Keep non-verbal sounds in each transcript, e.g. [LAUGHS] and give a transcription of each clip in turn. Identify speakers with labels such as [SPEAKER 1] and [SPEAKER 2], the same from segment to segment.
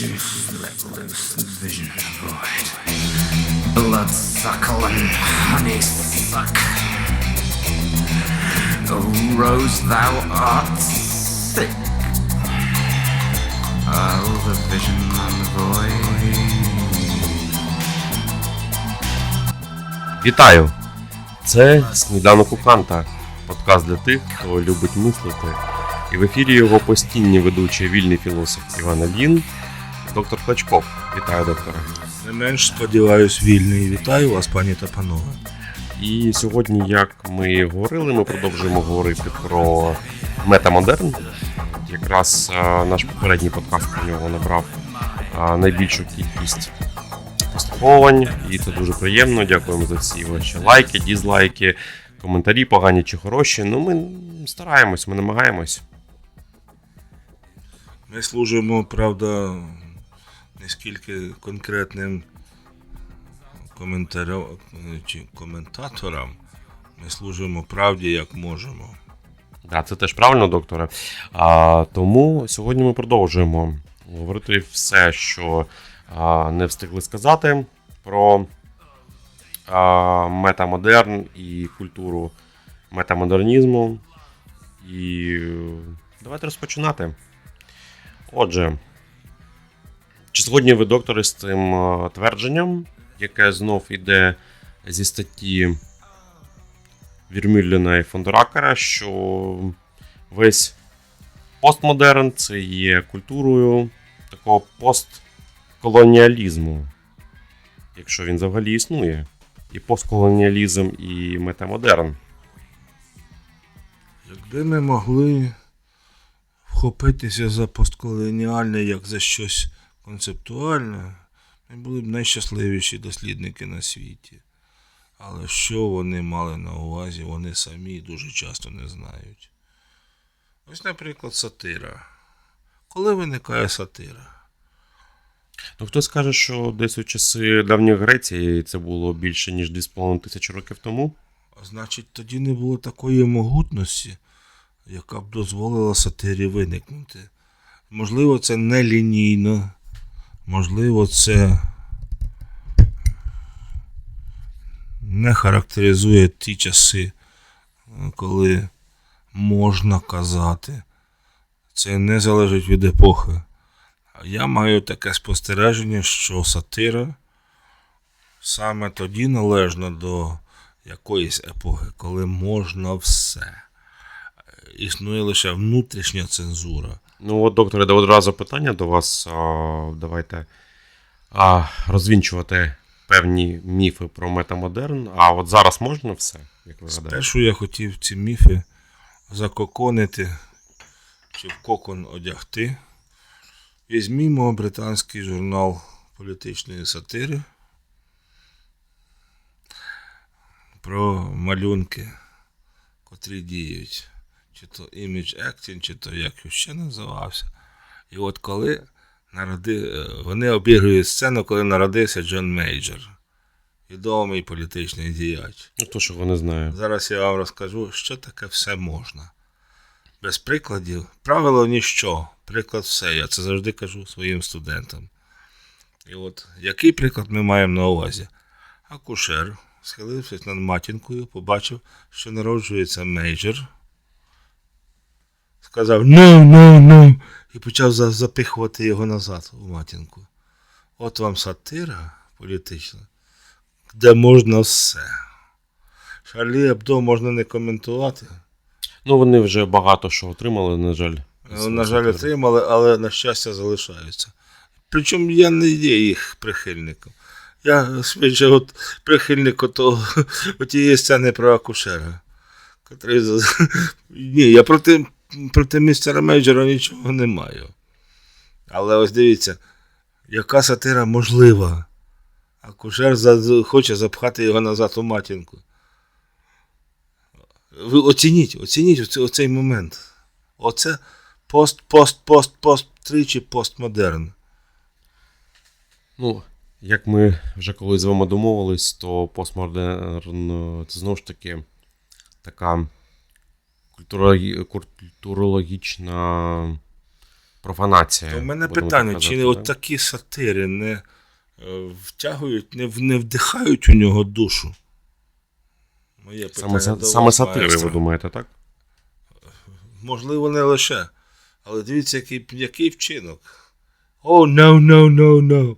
[SPEAKER 1] Juice let loose, vision void. Blood suckle and honey suck. O rose, thou art sick. Oh, the vision void.
[SPEAKER 2] Вітаю! Це сніданок у Канта, подкаст для тих, хто любить мислити. І в ефірі його постійні ведучий вільний філософ Іван Алін, доктор Клачков. Вітаю, доктора.
[SPEAKER 3] Не менш сподіваюсь, вільний. Вітаю вас, пані та панове.
[SPEAKER 2] І сьогодні, як ми говорили, ми продовжуємо говорити про метамодерн. Якраз а, наш попередній подкаст про нього набрав а, найбільшу кількість прослуховувань, і це дуже приємно. Дякуємо за всі ваші лайки, дізлайки, коментарі, погані чи хороші. Ну, ми стараємось, ми намагаємось.
[SPEAKER 3] Ми служимо, правда, не скільки конкретним чи коментаторам. Ми служимо правді як можемо.
[SPEAKER 2] Да, це теж правильно, докторе. А, тому сьогодні ми продовжуємо говорити все, що а, не встигли сказати про а, метамодерн і культуру метамодернізму. І е, давайте розпочинати. Отже, чи згодні ви, докторе, з цим е, твердженням, яке знов іде зі статті Вірмюллена і Фондеракера, що весь постмодерн це є культурою такого постколоніалізму, якщо він взагалі існує. І постколоніалізм, і метамодерн.
[SPEAKER 3] Якби ми могли вхопитися за постколоніальне як за щось концептуальне, ми були б найщасливіші дослідники на світі. Але що вони мали на увазі, вони самі дуже часто не знають. Ось, наприклад, сатира. Коли виникає сатира?
[SPEAKER 2] Ну, хтось каже, що десь у часи давньої Греції це було більше, ніж 2,5 тисячі років тому.
[SPEAKER 3] А значить, тоді не було такої могутності, яка б дозволила сатирі виникнути. Можливо, це не лінійно, можливо, це не характеризує ті часи, коли можна казати. Це не залежить від епохи. Я маю таке спостереження, що сатира саме тоді належна до якоїсь епохи, коли можна все. Існує лише внутрішня цензура.
[SPEAKER 2] Ну, от, докторе, одразу питання до вас. Давайте а, розвінчувати певні міфи про метамодерн. А от зараз можна все, як ви гадаєте?
[SPEAKER 3] Спершу я хотів ці міфи закоконити чи в кокон одягти. Візьмімо британський журнал політичної сатири про малюнки, котрі діють. Чи то Image Acting, чи то як його ще називався. І от коли народи... е, вони обігрують сцену, коли народився Джон Мейджор, відомий політичний діяч.
[SPEAKER 2] Ну, то, що ви не знаю.
[SPEAKER 3] Зараз я вам розкажу, що таке все можна. Без прикладів. Правило ніщо. Приклад все. Я це завжди кажу своїм студентам. І от який приклад ми маємо на увазі? Акушер, схилившись над матінкою, побачив, що народжується мейджор. Сказав ну, ну, ну. І почав запихувати його назад у матінку. От вам сатира політична, де можна все. Шарлі Ебдо можна не коментувати.
[SPEAKER 2] Ну, вони вже багато що отримали, на жаль.
[SPEAKER 3] Ну, На жаль, отримали, але на щастя залишаються. Причому я не є їх прихильником. Я швидше от прихильник [LAUGHS] отієї сцени про акушера. Котрий... [LAUGHS] Ні, я проти, проти містера Мейджора нічого не маю. Але ось дивіться, яка сатира можлива. Акушер хоче запхати його назад у матінку. Ви оцініть, оцініть оце- оцей момент. Оце пост, пост, пост, пост, тричі постмодерн.
[SPEAKER 2] Ну, як ми вже колись з вами домовились, то постмодерн це знову ж таки така культурологічна профанація.
[SPEAKER 3] В мене питання,
[SPEAKER 2] так
[SPEAKER 3] чи
[SPEAKER 2] казати,
[SPEAKER 3] от такі сатири не е, втягують, не, не вдихають у нього душу? Моє питання
[SPEAKER 2] Саме, сатири,
[SPEAKER 3] маестро.
[SPEAKER 2] ви думаєте, так?
[SPEAKER 3] Можливо, не лише. Але дивіться, який, який вчинок. О, oh, no, no, no, no.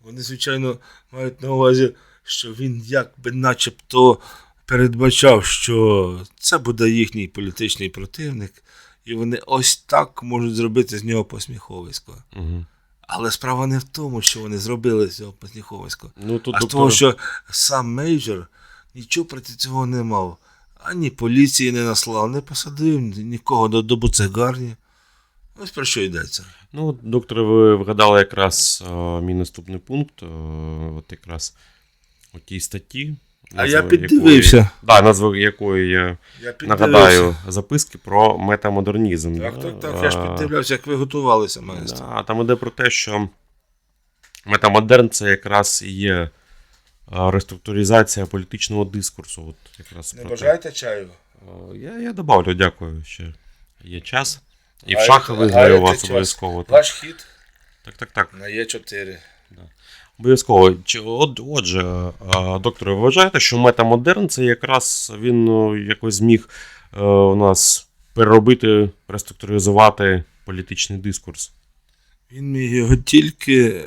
[SPEAKER 3] Вони, звичайно, мають на увазі, що він якби начебто передбачав, що це буде їхній політичний противник, і вони ось так можуть зробити з нього посміховисько.
[SPEAKER 2] Угу.
[SPEAKER 3] Але справа не в тому, що вони зробили з цього посміховисько,
[SPEAKER 2] Ну, тут
[SPEAKER 3] а в
[SPEAKER 2] доктор-
[SPEAKER 3] тому, що сам мейджор нічого проти цього не мав. Ані поліції не наслав, не посадив нікого до, до буцегарні. Ось про що йдеться.
[SPEAKER 2] Ну, доктор, ви вгадали якраз е, мій наступний пункт. Е, от якраз у тій статті.
[SPEAKER 3] А я піддивився.
[SPEAKER 2] Якої, да, назву якої я
[SPEAKER 3] Я
[SPEAKER 2] нагадаю записки про метамодернізм.
[SPEAKER 3] Так, так, так. Я ж піддивлявся, як ви готувалися, майстер.
[SPEAKER 2] Да, там іде про те, що метамодерн це якраз і є реструктуризація політичного дискурсу. От якраз
[SPEAKER 3] Не
[SPEAKER 2] про те.
[SPEAKER 3] бажаєте чаю?
[SPEAKER 2] Я, я добавлю, дякую. Ще є час. І в
[SPEAKER 3] Гаєте-
[SPEAKER 2] шахи виграю вас обов'язково.
[SPEAKER 3] Ваш хід
[SPEAKER 2] так, так. так.
[SPEAKER 3] на Є4.
[SPEAKER 2] Обов'язково. Чи, от, отже, докторе, ви вважаєте, що метамодерн це якраз він ну, якось зміг е, у нас переробити, реструктуризувати політичний дискурс?
[SPEAKER 3] Він міг його тільки е,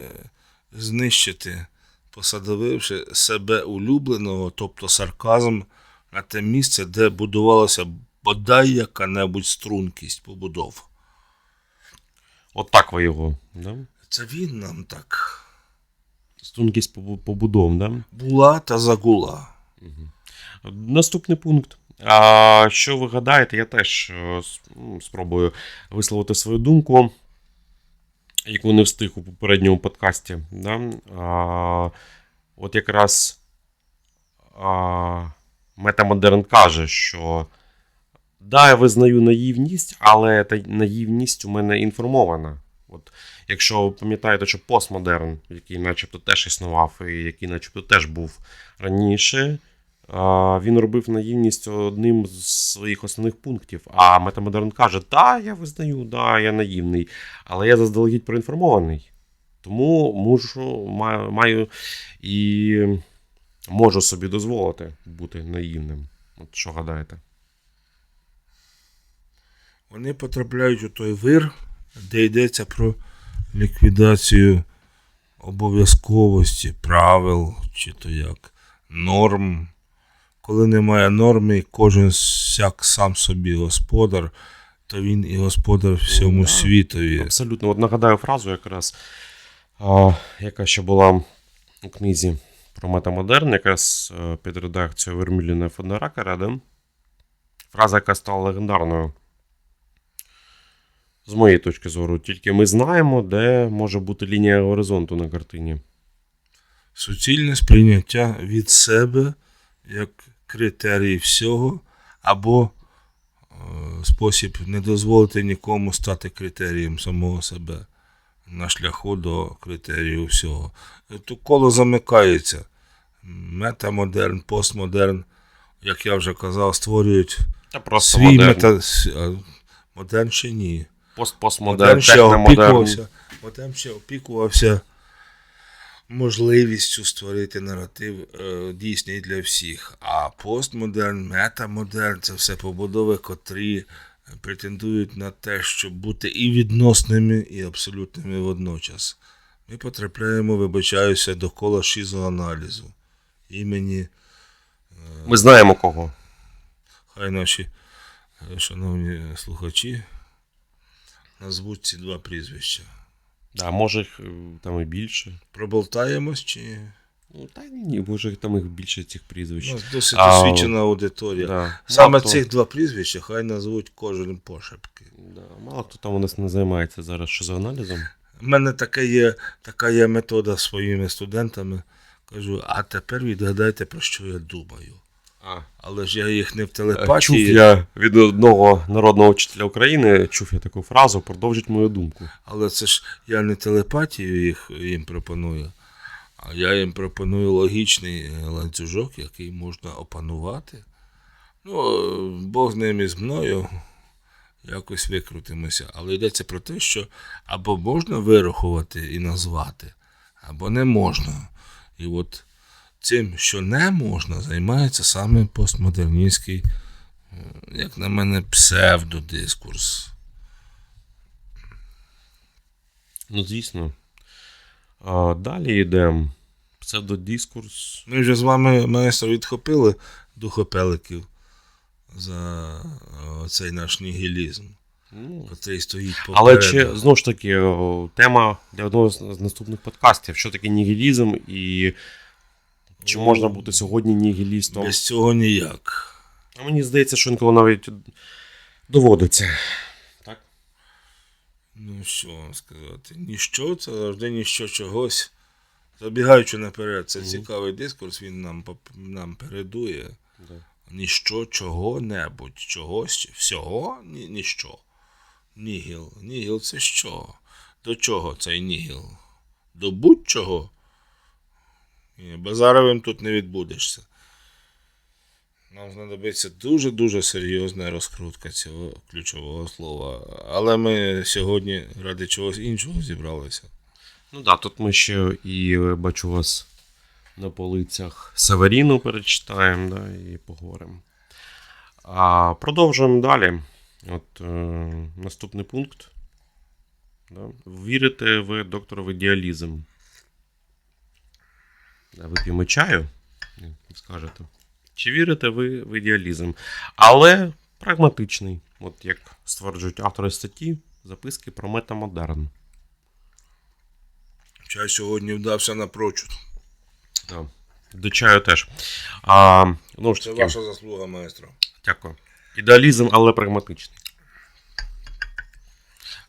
[SPEAKER 3] знищити, посадовивши себе улюбленого, тобто сарказм, на те місце, де будувалася бодай яка-небудь стрункість побудов.
[SPEAKER 2] От так ви його. Да?
[SPEAKER 3] Це він нам так
[SPEAKER 2] Стрункість побудов, да?
[SPEAKER 3] була та загула.
[SPEAKER 2] Наступний пункт. А, що ви гадаєте, я теж е, м, спробую висловити свою думку, яку не встиг у попередньому подкасті. Да? А, от якраз а, Метамодерн каже, що да, я визнаю наївність, але та наївність у мене інформована. От, якщо ви пам'ятаєте, що постмодерн, який начебто теж існував, і який начебто теж був раніше, він робив наївність одним з своїх основних пунктів. А Метамодерн каже: да, я визнаю, да, я наївний, але я заздалегідь проінформований. Тому можу, маю, і можу собі дозволити бути наївним. От що гадаєте?
[SPEAKER 3] Вони потрапляють у той вир, де йдеться про ліквідацію обов'язковості, правил, чи то як, норм. Коли немає норми, кожен сяк сам собі господар, то він і господар всьому
[SPEAKER 2] Да.
[SPEAKER 3] світові.
[SPEAKER 2] Абсолютно. От нагадаю фразу якраз, а, яка ще була у книзі про метамодерн, якраз е, під редакцією Верміліна Фонаракера, да? фраза, яка стала легендарною. З моєї точки зору, тільки ми знаємо, де може бути лінія горизонту на картині.
[SPEAKER 3] Суцільне сприйняття від себе як критерій всього, або е, спосіб не дозволити нікому стати критерієм самого себе на шляху до критерію всього. Тут коло замикається. Метамодерн, постмодерн, як я вже казав, створюють
[SPEAKER 2] Та просто
[SPEAKER 3] свій
[SPEAKER 2] модерн.
[SPEAKER 3] мета. Модерн ще ні.
[SPEAKER 2] Пост,
[SPEAKER 3] Модерн
[SPEAKER 2] постмодерн,
[SPEAKER 3] ще
[SPEAKER 2] техномодерн.
[SPEAKER 3] опікувався, ще опікувався можливістю створити наратив е, дійсний для всіх. А постмодерн, метамодерн це все побудови, котрі претендують на те, щоб бути і відносними, і абсолютними водночас. Ми потрапляємо, вибачаюся, до кола шизоаналізу. Імені,
[SPEAKER 2] Ми знаємо кого.
[SPEAKER 3] хай наші е, шановні слухачі назвуть ці два прізвища.
[SPEAKER 2] Да, може їх е, там і більше.
[SPEAKER 3] Проболтаємось чи
[SPEAKER 2] Ну, та ні, може там їх більше цих прізвищ.
[SPEAKER 3] у нас досить
[SPEAKER 2] А,
[SPEAKER 3] освічена аудиторія.
[SPEAKER 2] Да.
[SPEAKER 3] Саме
[SPEAKER 2] хто-
[SPEAKER 3] цих два прізвища хай назвуть кожен пошепки.
[SPEAKER 2] Да, мало хто там у нас не займається зараз шизоаналізом.
[SPEAKER 3] У мене таке є, така є метода своїми студентами. Кажу, а тепер відгадайте, про що я думаю.
[SPEAKER 2] А.
[SPEAKER 3] Але ж я їх не в
[SPEAKER 2] Чув я від одного народного вчителя України, чув я таку фразу, продовжить мою думку.
[SPEAKER 3] але це ж я не телепатію їх їм пропоную, а я їм пропоную логічний е, ланцюжок, який можна опанувати. Ну, е, Бог з ним і з мною. якось викрутимося. Але йдеться про те, що або можна вирахувати і назвати, або не можна. І от цим, що не можна, займається саме постмодерністський, е, як на мене, псевдодискурс.
[SPEAKER 2] Ну, звісно. А, далі йде псевдодискурс.
[SPEAKER 3] Ми вже з вами, маестро, відхопили духопеликів за е, цей наш нігілізм,
[SPEAKER 2] Ну,
[SPEAKER 3] стоїть
[SPEAKER 2] Але чи знову ж таки тема для одного з наступних подкастів: що таке нігілізм і чи можна бути сьогодні нігілістом?
[SPEAKER 3] Без цього ніяк.
[SPEAKER 2] А мені здається, що інколи навіть доводиться. Так?
[SPEAKER 3] Ну, що вам сказати? Ніщо, це завжди ніщо чогось. Забігаючи наперед, це цікавий дискурс, він нам, нам передує.
[SPEAKER 2] Да.
[SPEAKER 3] Ніщо чого-небудь, чогось, всього, ні, ніщо. Нігіл. Нігіл це що? До чого цей нігіл? До будь-чого? Базаровим тут не відбудешся. Нам знадобиться дуже-дуже серйозна розкрутка цього ключового слова. Але ми сьогодні ради чогось іншого зібралися.
[SPEAKER 2] Ну так, да, тут ми ще і е, бачу вас на полицях Северіну перечитаємо, да, і поговоримо. А продовжуємо далі. От е, наступний пункт. Да. Вірите в ідеалізм? Да, вип'ємо чаю, скажете. Чи вірите ви в ідеалізм? Але прагматичний, от як стверджують автори статті, записки про метамодерн.
[SPEAKER 3] Чай сьогодні вдався напрочуд.
[SPEAKER 2] Да. До чаю теж. А, ну
[SPEAKER 3] Це
[SPEAKER 2] таки,
[SPEAKER 3] ваша заслуга, маестро.
[SPEAKER 2] дякую. Ідеалізм, але прагматичний.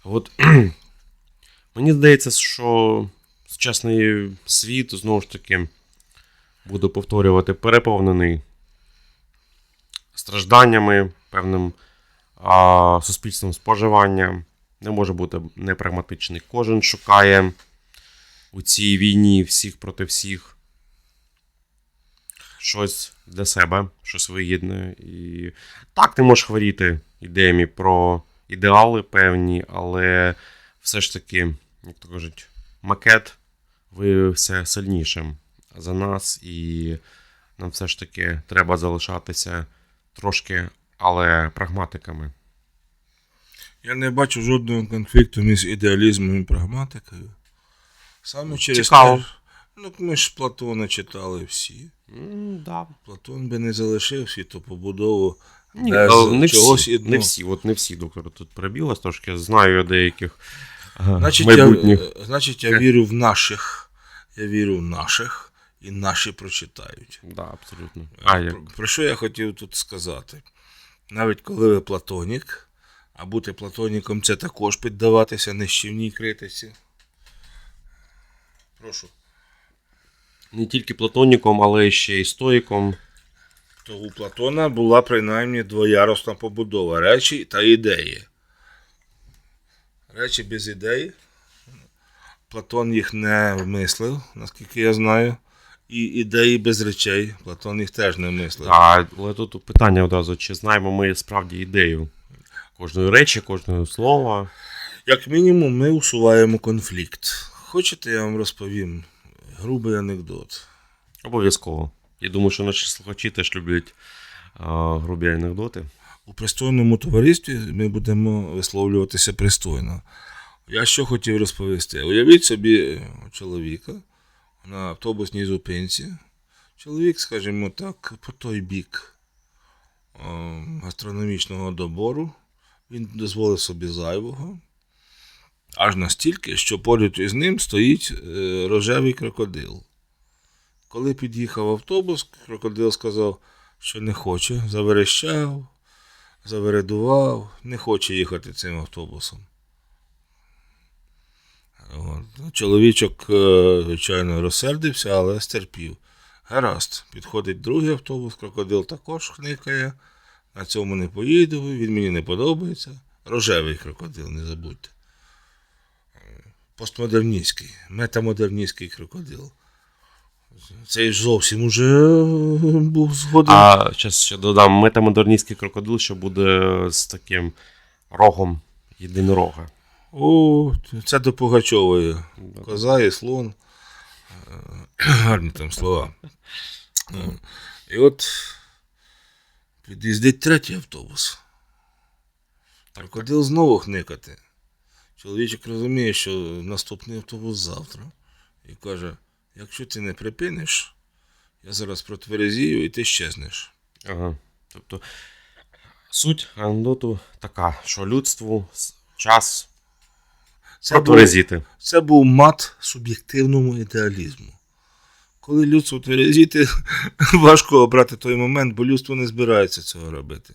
[SPEAKER 2] От [CLEARS THROAT] мені здається, що сучасний світ знову ж таки буду повторювати, переповнений стражданнями, певним а, суспільством споживання. Не може бути непрагматичний. Кожен шукає у цій війні всіх проти всіх щось для себе, щось вигідне. І так, ти можеш хворіти ідеями про ідеали певні, але все ж таки, як то кажуть, макет виявився сильнішим за нас, і нам все ж таки треба залишатися трошки, але прагматиками.
[SPEAKER 3] Я не бачу жодного конфлікту між ідеалізмом і прагматикою. Саме через
[SPEAKER 2] Цікаво.
[SPEAKER 3] те, ну ми ж Платона читали всі.
[SPEAKER 2] М, да.
[SPEAKER 3] Платон би не залишив світопобудову
[SPEAKER 2] Ні,
[SPEAKER 3] без
[SPEAKER 2] не
[SPEAKER 3] чогось
[SPEAKER 2] всі, не всі, от не всі, доктор, тут прибілась трошки. Знаю деяких
[SPEAKER 3] Значить,
[SPEAKER 2] майбутніх.
[SPEAKER 3] я, значить, я вірю в наших. Я вірю в наших, і наші прочитають.
[SPEAKER 2] Да, абсолютно. А, як?
[SPEAKER 3] Про, про що я хотів тут сказати? Навіть коли ви платонік, а бути платоніком це також піддаватися нищівній критиці. Прошу.
[SPEAKER 2] Не тільки платоніком, але ще й стоїком.
[SPEAKER 3] То у Платона була принаймні двоярусна побудова речі та ідеї. Речі без ідеї. Платон їх не вмислив, наскільки я знаю. І ідеї без речей. Платон їх теж не мислив.
[SPEAKER 2] А, але тут питання одразу: чи знаємо ми справді ідею кожної речі, кожного слова.
[SPEAKER 3] Як мінімум, ми усуваємо конфлікт. Хочете, я вам розповім грубий анекдот.
[SPEAKER 2] Обов'язково. Я думаю, що наші слухачі теж люблять а, грубі анекдоти.
[SPEAKER 3] У пристойному товаристві ми будемо висловлюватися пристойно. Я що хотів розповісти? Уявіть собі чоловіка на автобусній зупинці. Чоловік, скажімо так, по той бік гастрономічного добору. Він дозволив собі зайвого. Аж настільки, що поряд із ним стоїть е, рожевий крокодил. Коли під'їхав автобус, крокодил сказав, що не хоче, заверещав, завередував, не хоче їхати цим автобусом. От. Чоловічок, е, звичайно, розсердився, але стерпів. Гаразд, підходить другий автобус, крокодил також хникає. На цьому не поїду, він мені не подобається. Рожевий крокодил, не забудьте. Постмодерністський, метамодерністський крокодил. Цей ж зовсім уже був згоден.
[SPEAKER 2] А зараз ще додам метамодерністський крокодил, що буде з таким рогом єдинорога.
[SPEAKER 3] О, це до Пугачової. Коза і слон. Е, [CLEARS THROAT] Гарні там слова. Е, І от під'їздить третій автобус. Крокодил знову хникати. Чоловічок розуміє, що наступний автобус завтра. І каже: якщо ти не припиниш, я зараз протверезію і ти щезнеш.
[SPEAKER 2] Ага. Тобто суть анекдоту така, що людству час
[SPEAKER 3] Це був, це був мат суб'єктивному ідеалізму. Коли людство тверезіти, [LAUGHS] важко обрати той момент, бо людство не збирається цього робити.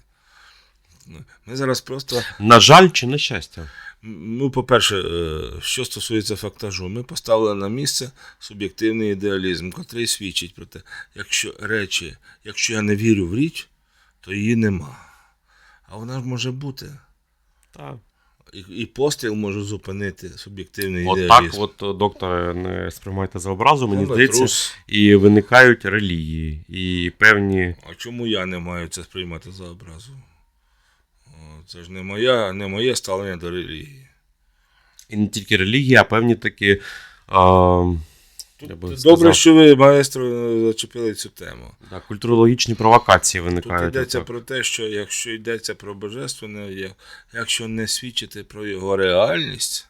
[SPEAKER 3] Ми зараз просто,
[SPEAKER 2] На жаль чи на щастя?
[SPEAKER 3] ну, по-перше, е, що стосується фактажу, ми поставили на місце суб'єктивний ідеалізм, котрий свідчить про те, якщо речі, якщо я не вірю в річ, то її нема. А вона ж може бути.
[SPEAKER 2] Так.
[SPEAKER 3] І, і постріл можу зупинити суб'єктивний
[SPEAKER 2] От так, от, е, докторе, не сприймайте за образу, мені
[SPEAKER 3] Треба
[SPEAKER 2] здається,
[SPEAKER 3] трус.
[SPEAKER 2] і виникають релігії, і певні.
[SPEAKER 3] А чому я не маю це сприймати за образу? Це ж не, моя, не моє ставлення до релігії.
[SPEAKER 2] І не тільки релігія, а певні такі. А,
[SPEAKER 3] Добре,
[SPEAKER 2] сказав,
[SPEAKER 3] що ви, маестро, зачепили цю тему.
[SPEAKER 2] да, культурологічні провокації
[SPEAKER 3] Тут
[SPEAKER 2] виникають.
[SPEAKER 3] йдеться
[SPEAKER 2] отак.
[SPEAKER 3] про те, що якщо йдеться про божественне, якщо не свідчити про його реальність,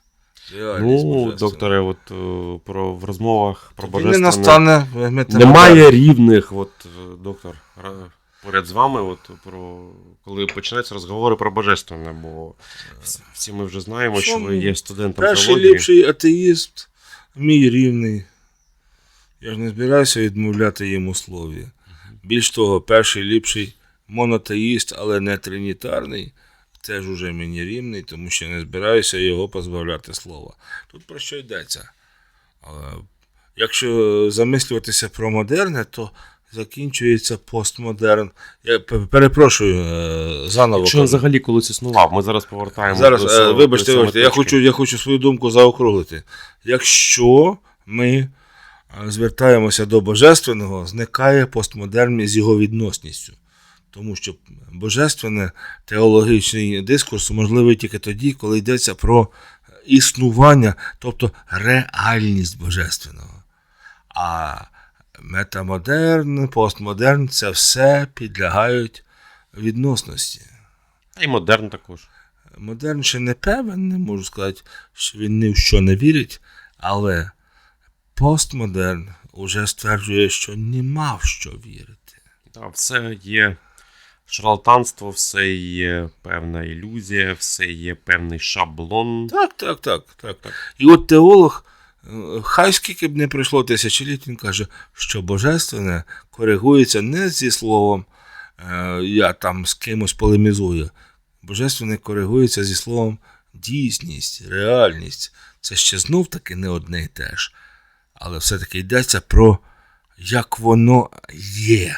[SPEAKER 3] реальність
[SPEAKER 2] Ну, докторе, от е, про в розмовах про
[SPEAKER 3] тоді не
[SPEAKER 2] божественне
[SPEAKER 3] настане
[SPEAKER 2] немає рівних, от е, доктор, поряд з вами, от про коли починаються розговори про божественне, бо всі ми вже знаємо, що ви є студентом
[SPEAKER 3] Перший ліпший атеїст, мій рівний. Я ж не збираюся відмовляти йому слові. Більш того, перший ліпший монотеїст, але не тринітарний, теж уже мені рівний, тому що не збираюся його позбавляти слова. Тут про що йдеться? Якщо замислюватися про модерне, то закінчується постмодерн. Я перепрошую е, заново.
[SPEAKER 2] Якщо
[SPEAKER 3] кажу.
[SPEAKER 2] взагалі колись існував, ми зараз повертаємо
[SPEAKER 3] Зараз,
[SPEAKER 2] до
[SPEAKER 3] е,
[SPEAKER 2] самої-
[SPEAKER 3] вибачте,
[SPEAKER 2] до
[SPEAKER 3] вибачте, я хочу, я хочу свою думку заокруглити. Якщо ми звертаємося до божественного, зникає постмодерн з його відносністю. Тому що божественне теологічний дискурс можливий тільки тоді, коли йдеться про існування, тобто реальність божественного. А метамодерн, постмодерн це все підлягають відносності.
[SPEAKER 2] Й модерн також.
[SPEAKER 3] Модерн ще не певен, не можу сказати, що він ні в що не вірить, але постмодерн уже стверджує, що нема в що вірити.
[SPEAKER 2] Та, все є шарлатанство, все є певна ілюзія, все є певний шаблон.
[SPEAKER 3] Так, так, так, так. І от теолог, е, хай скільки б не пройшло тисячоліть, він каже, що божественне коригується не зі словом е, я там з кимось полемізую. Божественне коригується зі словом дійсність, реальність. Це ще знов таки не одне і те ж. Але все-таки йдеться про як воно є.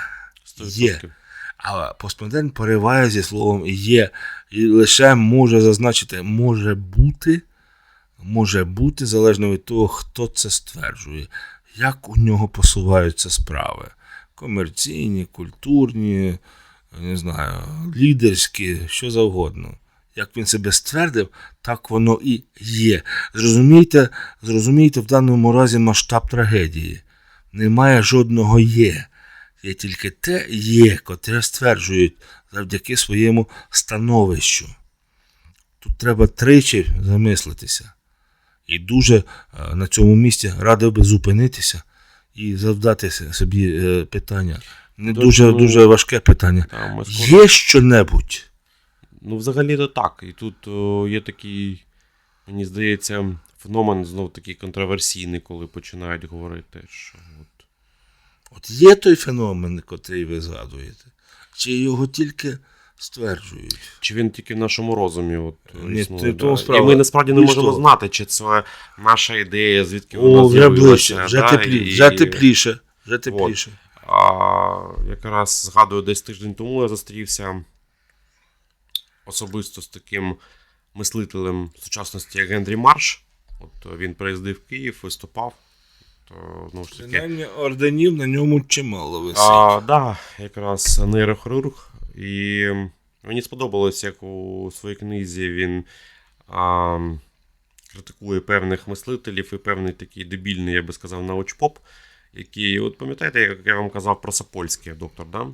[SPEAKER 3] Є.
[SPEAKER 2] 100%.
[SPEAKER 3] А постмодерн пориває зі словом є, і лише може зазначити може бути, може бути, залежно від того, хто це стверджує, як у нього посуваються справи. Комерційні, культурні, не знаю, лідерські, що завгодно. Як він себе ствердив, так воно і є. Зрозумійте, зрозумійте в даному разі масштаб трагедії. Немає жодного є. Є тільки те є, котре стверджують завдяки своєму становищу. Тут треба тричі замислитися. І дуже е, на цьому місці радив би зупинитися і завдати собі е, питання. Не
[SPEAKER 2] Дуже,
[SPEAKER 3] дуже,
[SPEAKER 2] ну,
[SPEAKER 3] важке питання. Є що-небудь?
[SPEAKER 2] Ну, взагалі то так. І тут о, є такий, мені здається, феномен знов такий контроверсійний, коли починають говорити, що от,
[SPEAKER 3] От є той феномен, котрий ви згадуєте, чи його тільки стверджують?
[SPEAKER 2] чи він тільки в нашому розумі от,
[SPEAKER 3] Ні,
[SPEAKER 2] існує.
[SPEAKER 3] ти-
[SPEAKER 2] да.
[SPEAKER 3] тому
[SPEAKER 2] І
[SPEAKER 3] справа.
[SPEAKER 2] ми насправді не
[SPEAKER 3] Більш
[SPEAKER 2] можемо
[SPEAKER 3] того.
[SPEAKER 2] знати, чи це наша ідея, звідки вона
[SPEAKER 3] О, вже
[SPEAKER 2] з'явилася.
[SPEAKER 3] ближче, вже,
[SPEAKER 2] да, і-
[SPEAKER 3] вже тепліше. Вже тепліше.
[SPEAKER 2] А, якраз згадую, десь тиждень тому я зустрівся особисто з таким мислителем сучасності, як Генрі Марш. От він приїздив в Київ, виступав. То, знову ж таки,
[SPEAKER 3] Принаймні орденів на ньому чимало висить.
[SPEAKER 2] а, да, якраз нейрохірург. І Мені сподобалось, як у своїй книзі він а, критикує певних мислителів і певний такий дебільний, я би сказав, научпоп, який, от пам'ятаєте, як я вам казав про Сапольський доктор, да?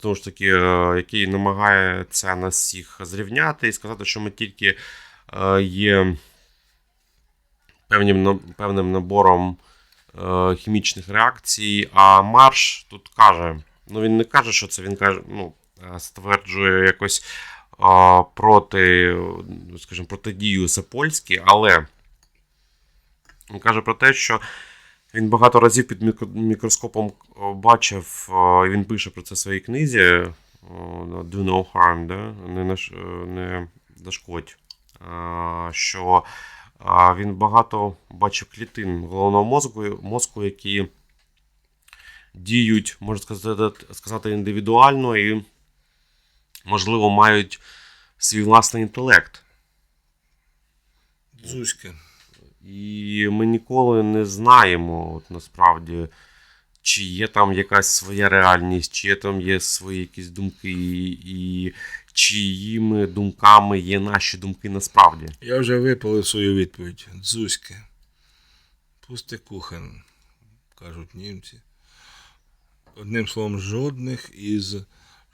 [SPEAKER 2] Тому ж таки, е, який намагається нас всіх зрівняти і сказати, що ми тільки е, є певним, певним набором е, хімічних реакцій, а Марш тут каже, ну він не каже, що це, він каже, ну, стверджує якось проти, скажімо, протидію Сапольській, але він каже про те, що він багато разів під мікроскопом е, бачив, е, він пише про це в своїй книзі е, Do No Harm, да? не, наш, не зашкодь. Що він багато бачив клітин головного мозку, мозку які діють, можна сказати, сказати, індивідуально і, можливо, мають свій власний інтелект.
[SPEAKER 3] Дзузьки.
[SPEAKER 2] І ми ніколи не знаємо, от насправді, чи є там якась своя реальність, чи є там є свої якісь думки, і чиїми думками є наші думки насправді.
[SPEAKER 3] Я вже випалив свою відповідь. Дзузьки. Пусти кухен, кажуть німці. Одним словом, жодних із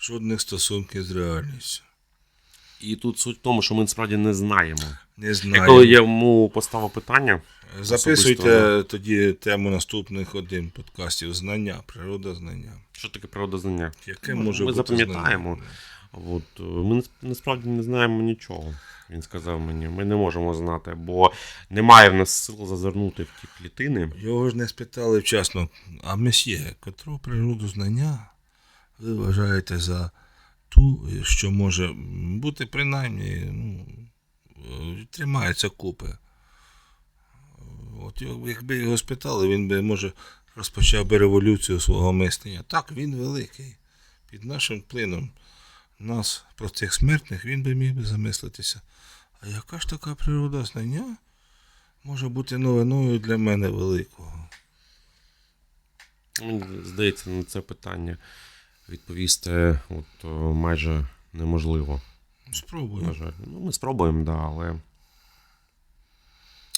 [SPEAKER 3] жодних стосунків з реальністю.
[SPEAKER 2] І тут суть в тому, що ми насправді не знаємо.
[SPEAKER 3] Не
[SPEAKER 2] Я
[SPEAKER 3] знаю.
[SPEAKER 2] коли я йому поставив питання,
[SPEAKER 3] Записуйте
[SPEAKER 2] особисто,
[SPEAKER 3] тоді тему наступних один подкастів знання, природа знання.
[SPEAKER 2] що таке природознання,
[SPEAKER 3] Яке
[SPEAKER 2] Ми-
[SPEAKER 3] може
[SPEAKER 2] ми
[SPEAKER 3] бути
[SPEAKER 2] запам'ятаємо. От, е, ми насправді не знаємо нічого. Він сказав мені, ми не можемо знати, бо немає в нас сил зазирнути в ті клітини.
[SPEAKER 3] Його ж не спитали вчасно, а месьє, котру природу знання ви вважаєте за ту, що може бути принаймні, ну, е, тримається купи. От якби його спитали, він би, може, розпочав би революцію свого мислення. Так, він великий. Під нашим вплином нас, простих смертних, він би міг би замислитися. А яка ж така природа знання може бути новиною для мене великого?
[SPEAKER 2] Здається, на це питання відповісти от, е, майже неможливо. На
[SPEAKER 3] Спробуємо.
[SPEAKER 2] жаль. Ну, ми спробуємо, да, але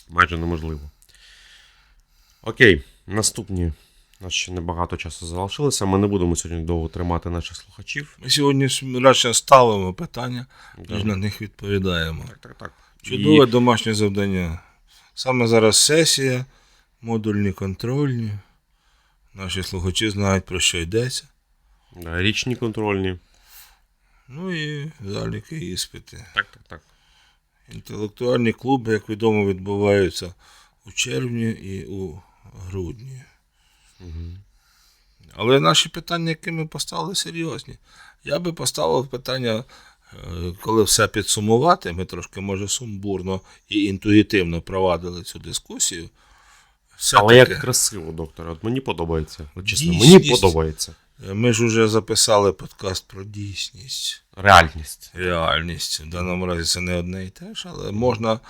[SPEAKER 2] майже неможливо. Окей, наступні. У нас ще небагато часу залишилося. Ми не будемо сьогодні довго тримати наших слухачів.
[SPEAKER 3] Ми сьогодні ж радше ставимо питання,
[SPEAKER 2] Да.
[SPEAKER 3] на них відповідаємо.
[SPEAKER 2] Так, так, так.
[SPEAKER 3] Чудове домашнє завдання. Саме зараз сесія, модульні контрольні. Наші слухачі знають, про що йдеться.
[SPEAKER 2] Да, річні контрольні.
[SPEAKER 3] Ну і заліки іспити.
[SPEAKER 2] Так, так, так.
[SPEAKER 3] Інтелектуальні клуби, як відомо, відбуваються у червні і у грудні. Але наші питання, які ми поставили, серйозні. Я би поставив питання, е, коли все підсумувати, ми трошки, може, сумбурно і інтуїтивно провадили цю дискусію.
[SPEAKER 2] Але
[SPEAKER 3] Все-таки,
[SPEAKER 2] як красиво, доктор, от мені подобається. От чесно,
[SPEAKER 3] Дійсність.
[SPEAKER 2] мені подобається.
[SPEAKER 3] Ми ж вже записали подкаст про дійсність.
[SPEAKER 2] Реальність.
[SPEAKER 3] реальність. В даному разі це не одне і те ж, але можна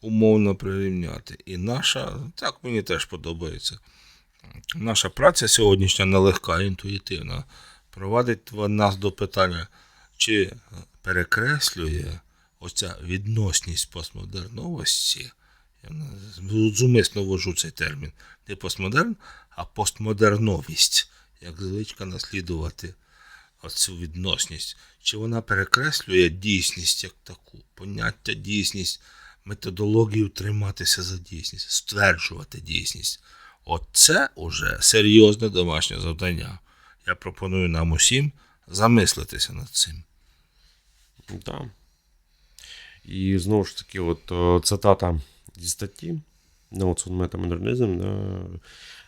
[SPEAKER 3] умовно прирівняти. І наша, так мені теж подобається. Наша праця сьогоднішня нелегка, інтуїтивна, провадить нас до питання, чи перекреслює оця відносність постмодерновості. Я зумисно ввожу цей термін. Не постмодерн, а постмодерновість, як звичка наслідувати оцю відносність, чи вона перекреслює дійсність як таку, поняття дійсність, методологію триматися за дійсність, стверджувати дійсність. Оце уже серйозне домашнє завдання. Я пропоную нам усім замислитися над цим.
[SPEAKER 2] Так. І знову ж таки, от е, цитата зі статті on Metamodernizm, да,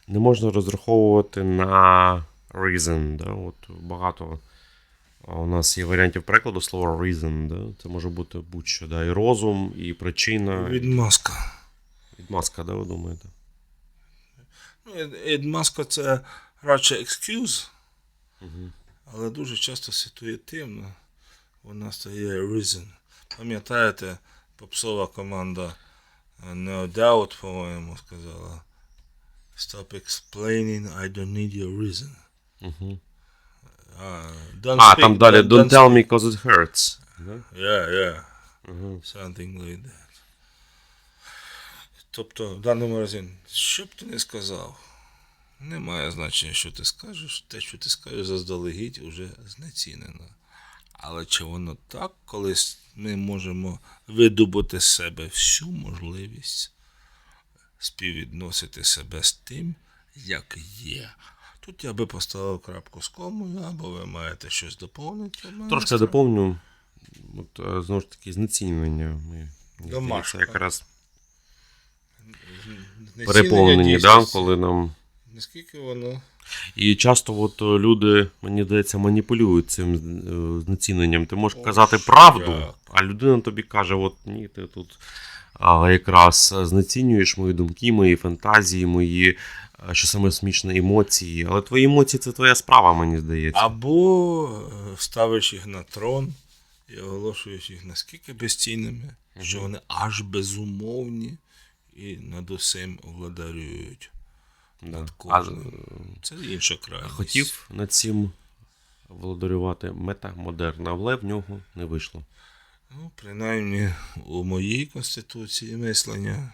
[SPEAKER 2] не можна розраховувати на reason. Да, от багато у нас є варіантів перекладу слова reason. Да, це може бути будь-що. Да, і розум, і причина.
[SPEAKER 3] Відмазка.
[SPEAKER 2] Відмазка, да, ви думаєте?
[SPEAKER 3] Ну, Відмазка це радше excuse, але дуже часто ситуативно вона стає reason. Пам'ятаєте, попсова команда е, No Doubt, по-моєму, сказала Stop explaining, I don't need your reason.
[SPEAKER 2] Угу.
[SPEAKER 3] А, don't
[SPEAKER 2] А,
[SPEAKER 3] speak,
[SPEAKER 2] там далі
[SPEAKER 3] don't-
[SPEAKER 2] Don't tell me cause it hurts. Да?
[SPEAKER 3] Yeah, yeah. Something like that. Тобто, в даному разі, що б ти не сказав, немає значення, що ти скажеш. Те, що ти скажеш заздалегідь, уже знецінено. Але чи воно так, коли ми можемо видобути з себе всю можливість співвідносити себе з тим, як є. Тут я би поставив крапку з комою, або ви маєте щось доповнити.
[SPEAKER 2] Трошки доповню. От, е, знову ж таки, знецінювання. Ми,
[SPEAKER 3] Домашка.
[SPEAKER 2] якраз переповнені, да, коли нам.
[SPEAKER 3] Наскільки воно.
[SPEAKER 2] І часто от е, люди, мені здається, маніпулюють цим е, знеціненням. Ти можеш казати правду,
[SPEAKER 3] як.
[SPEAKER 2] а людина тобі каже: от ні, ти тут якраз знецінюєш мої думки, мої фантазії, мої, е, що саме смішне, емоції. Але твої емоції це твоя справа, мені здається.
[SPEAKER 3] Або е, ставиш їх на трон і оголошуєш їх наскільки безцінними, що вони аж безумовні і над усім владарюють.
[SPEAKER 2] Да.
[SPEAKER 3] Над
[SPEAKER 2] А.
[SPEAKER 3] Це інша крайність.
[SPEAKER 2] хотів над цим володарювати метамодерн, але в нього не вийшло.
[SPEAKER 3] Ну, принаймні, у моїй конституції мислення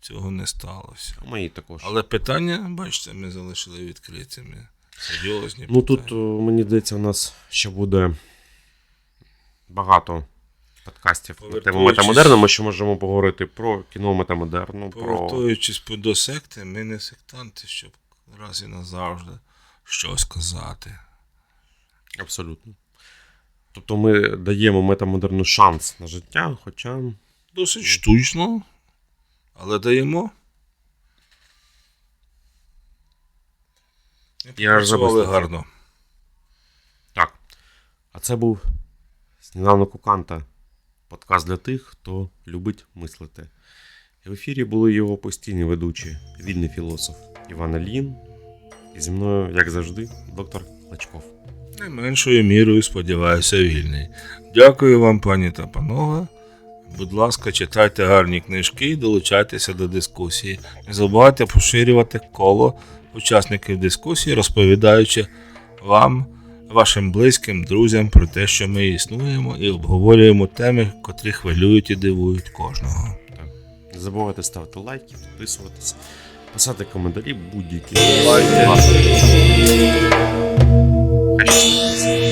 [SPEAKER 3] цього не сталося.
[SPEAKER 2] Мої також.
[SPEAKER 3] Але питання, бачите, ми залишили відкритими. Серйозні
[SPEAKER 2] Ну
[SPEAKER 3] питання.
[SPEAKER 2] тут, мені здається, у нас ще буде багато подкастів на тему метамодерну. Ми ще можемо поговорити про кіно метамодерну, про
[SPEAKER 3] до секти, ми не сектанти, щоб раз і назавжди щось казати.
[SPEAKER 2] абсолютно. Тобто ми даємо метамодерну шанс на життя, хоча
[SPEAKER 3] Досить штучно, але даємо.
[SPEAKER 2] Я
[SPEAKER 3] Працювали гарно.
[SPEAKER 2] так. А це був Сніданок у Канта. Подкаст для тих, хто любить мислити. І в ефірі були його постійні ведучі, вільний філософ Іван Альїн. І зі мною, як завжди, доктор Лачков.
[SPEAKER 3] Не меншою мірою, сподіваюся, вільний. Дякую вам, пані та панове. Будь ласка, читайте гарні книжки і долучайтеся до дискусії. Не забувайте поширювати коло учасників дискусії, розповідаючи вам, вашим близьким, друзям про те, що ми існуємо, і обговорюємо теми, котрі хвилюють і дивують кожного.
[SPEAKER 2] Не забувайте ставити лайки, підписуватись, писати коментарі будь-які. Класно. Bye.